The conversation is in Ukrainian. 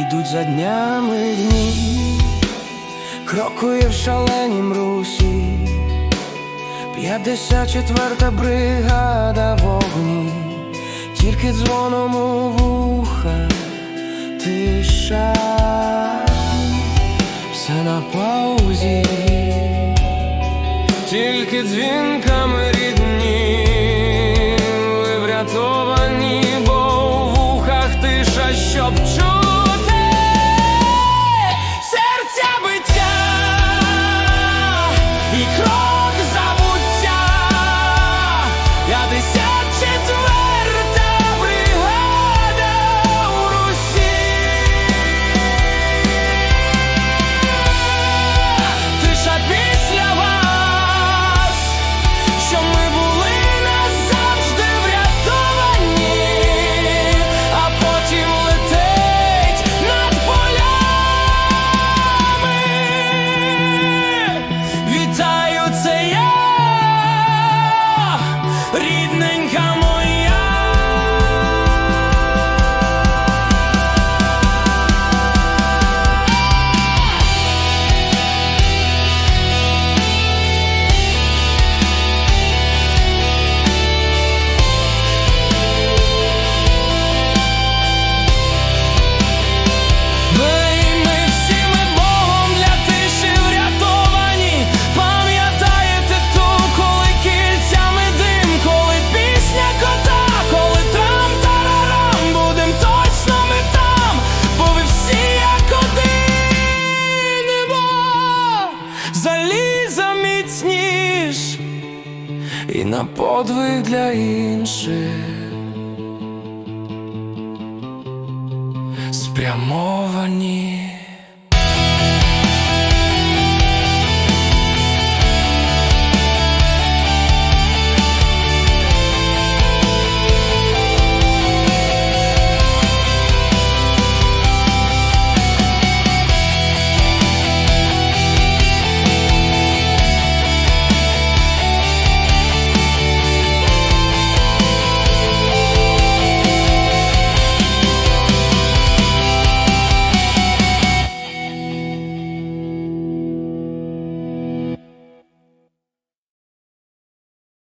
Ідуть за днями дні, крокує в шаленім русі, п'ятдесят четверта бригада вогні, тільки дзвоном у вуха тиша, все на паузі, тільки дзвінками рідні. He cried. і на подвиг для інших, спрямовані.